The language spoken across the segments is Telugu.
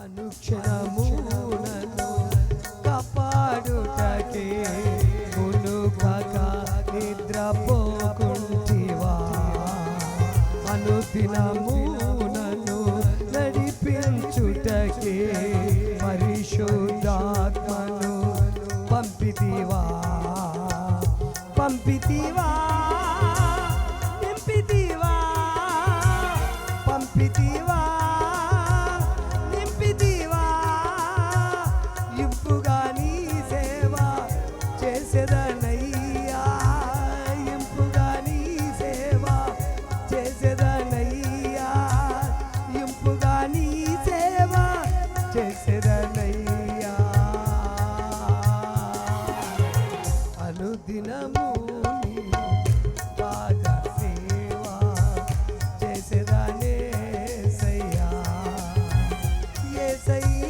అనుక్షణము నన్ను కాపాడుటకే మునుకక నిద్రపోకుంటివా? అనుదినము నన్ను నడిపించుటకే పరిశుద్ధాత్మను పంపితివా? పంపితివా? దినము పాద సేవా చేసేదానే సయ్యా. ఏ సయ్యా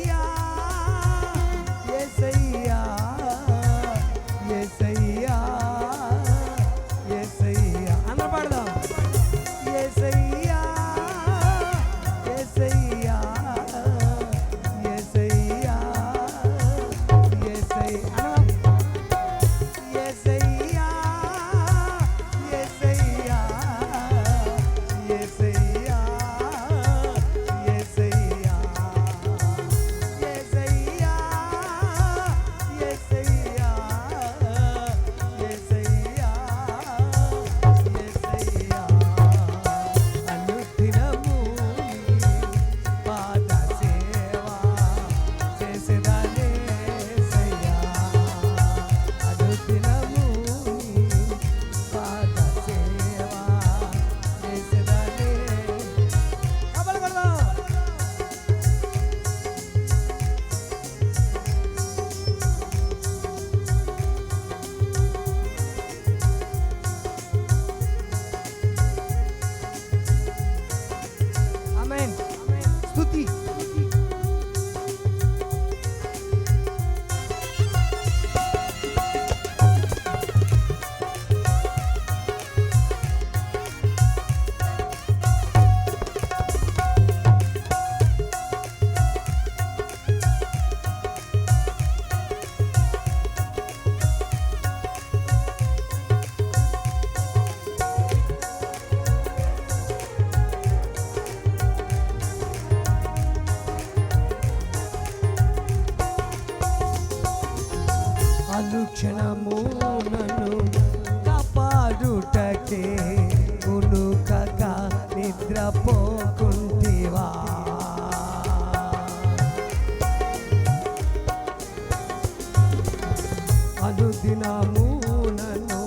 అనుదినమునను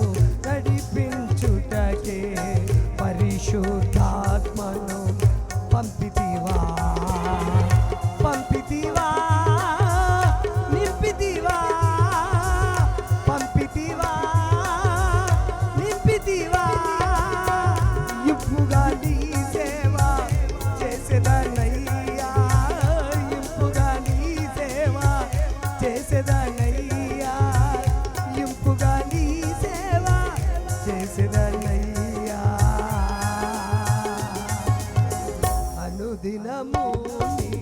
నడిపించుటకే పరిశుద్ధాత్మను పంపితివా. పంపితివా నింపితివా. పంపితివా నింపితివా. ఇప్పుగా నీ సేవ చేసేదనయ్యా. ఇంపుగా నీ సేవ చేసేదనయ్యా. দিলাম